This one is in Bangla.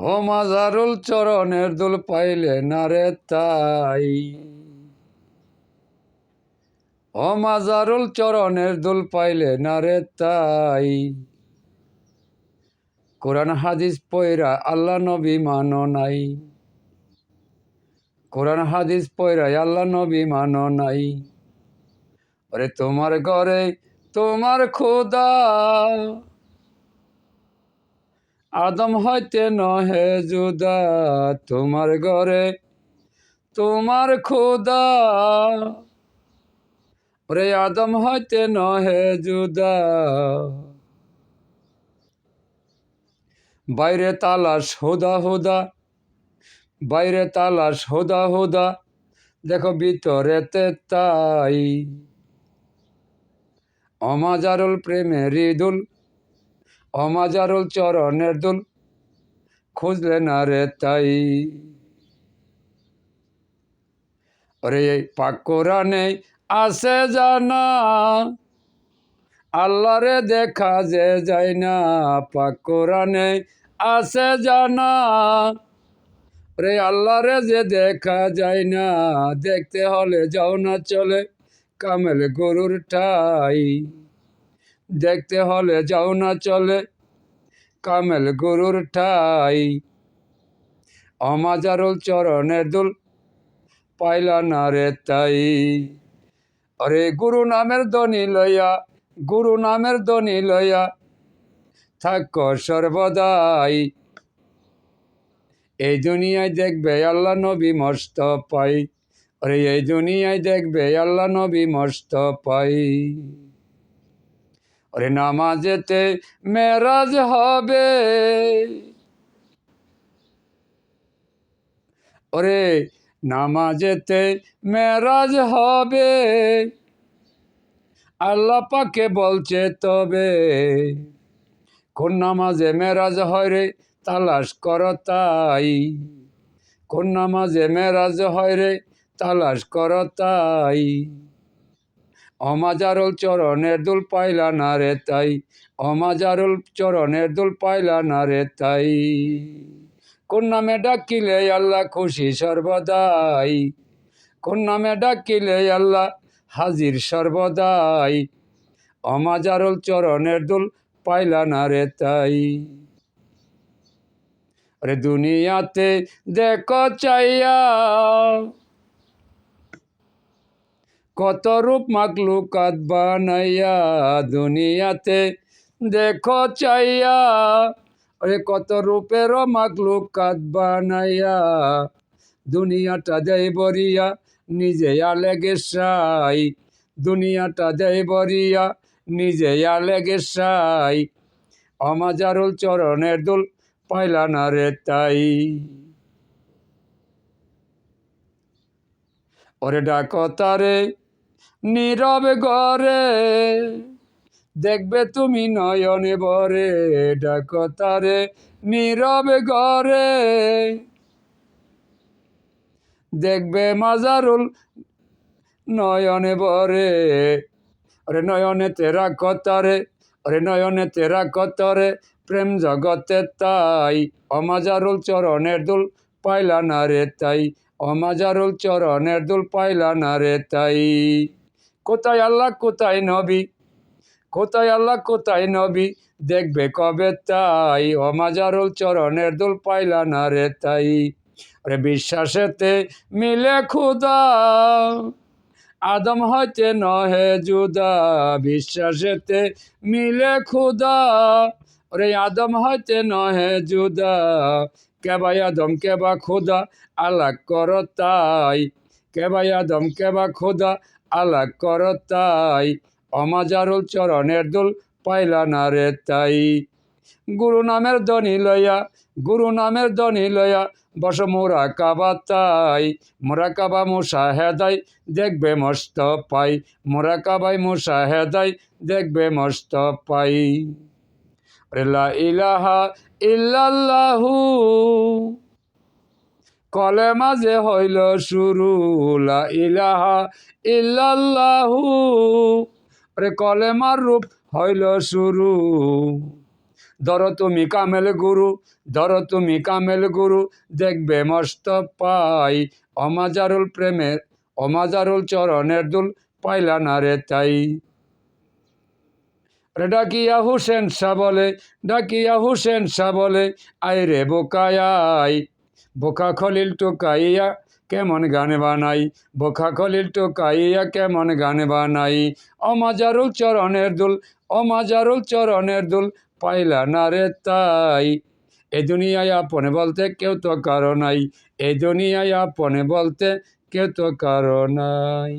হো মাজারুল চরণের দুল পাইলে না রে তাই। ও মাজারুল চরণের দুল পাইলে না রে তাই। কোরআন হাদিস পয়রা আল্লাহ নবী মানো নাই। কোরআন হাদিস পয়রা আল্লাহ নবী মানো নাই। আরে তোমার ঘরে তোমার খোদা। আদম হইতে নহে জুদা তোমার ঘরে, তোমার খোদা ওরে আদম হইতে নহে জুদা। বাইরে তালাশ হোদা হোদা, বাইরে তালাশ হোদা হোদা, দেখো ভিতরেতে তাই অমাজারুল প্রেমের দুল অমাজারুল চরণের দুল খুঁজলে না রে তাই। ওরে এই কোরআনে আসে জানা আল্লাহরে দেখা যে যায় না কোরআনে আসে জানা। রে আল্লাহরে যে দেখা যায় না, দেখতে হলে যাও না চলে কামেল গরুর ঠাই। দেখতে হলে যাও না চলে। কামেল গরুর ঠাই। অমাজারুল চরণের দুল পাইলা না রে তাই। অরে গুরু নামের দনি লইয়া, গুরু নামের দনি লইয়া থাক সর্বদাই। এই দুনিয়ায় দেখবে আল্লাহ নবী মস্ত পাই। অরে এই দুনিয়ায় দেখবে আল্লাহ নবী মস্ত পাই। ওরে নামাজেতে মেরাজ হবে। ওরে নামাজেতে মেরাজ হবে। আল্লাহ পাকে বলছে তবে, কোন নামাজে মেরাজ হয় রে? তালাশ কর তাই। কোন নামাজে মেরাজ হয় রে? তালাশ কর তাই। অমাজারুল চরণের দুল পাইলা না রে তাই, অমাজারুল চরণের দুল পাইলা না রে তাই। কোন নামে ডাকিলে আল্লাহ খুশি সর্বদাই, কোন নামে ডাকিলে আল্লাহ হাজির সর্বদাই, অমাজারুল চরণের দুল পাইলা না রে তাই। আরে দুনিয়াতে দেখো চাইয়া কত রূপ মাকলুকাত বানাইয়া দুনিয়াতে। দেখো চাইয়া, আরে কত রূপের মাকলুকাত বানাইয়া দুনিয়াটা দেয় বরিয়া, নিজে আলে গেসাই দুনিয়াটা দেয় বরিয়া, নিজে আলে গেসাই অমাজারুল চরণের দুল পাইলা না রে তাই। ওরে ডাকো তারে নীরবে ঘরে। দেখবে তুমি নয়নে বরে ডাকো তারে নীরবে ঘরে। দেখবে মাজারুল নয়নে বরে ওরে নয়নে তেরা কতারে ওরে নয়নে তেরা কতরে প্রেম জগতে তাই। অমাজারুল চরণের দুল পাইলা না রে তাই অমাজারুল চরণের দুল পাইলা না রে তাই। কোথায় আল্লাহ, কোথায় নবী? কোথায় আল্লাহ, কোথায় নবী? দেখবে কবে তাই। অমাজারুল চরণের দুল পাইলা না রে তাই। রে বিশ্বাসেতে মিলে খুদা। আদম হইতে নহে জুদা। বিশ্বাসেতে মিলে খুদা। ওরে আদম হইতে নহে জুদা। কেবা আদম কেবা খুদা? আলাক কর তাই। কেবা আদম কেবা খুদা? আলাক কর তাই, অমাজারুল চরণের দুল পাইলা না রে তাই। গুরু নামের দনি লইয়া, গুরু নামের দনি লয়া বস মোরা কাবা তাই, মোরা কাবা মুসা হেদাই দেখবে মস্ত পাই। মোরা কাবাই মুসা হেদাই দেখবে মস্ত পাই। লা ইলাহা ইল্লাল্লাহু। কলে মাঝে হইল শুরু, লা ইলাহা ইল্লাল্লাহু। রে কলেমার রূপ হইল শুরু। ধরো তুমি কামেল গুরু, ধরো তুমি কামেল গুরু, দেখবে মস্ত পাই। অমাজারুল প্রেমের, অমাজারুল চরণের দুল পাইলা না রে তাই। রে ডাকিয়া হুসেন শাহ বলে, ডাকিয়া হুসেন শাহ বলে আই রে বোকায়াই বোকা খলিল টোকাইয়া কেমন গান বানাই? বোকা খলিল টোকাইয়া কেমন গান বানাই? অমাজারুল চরণের দুল, অমাজারুল চরণের দুল পাইলা না রে তাই। এ দুনিয়ায় আপনে বলতে কেউ তো কারও নাই। এ দুনিয়ায় আপনে বলতে কেউ তো কারও নাই।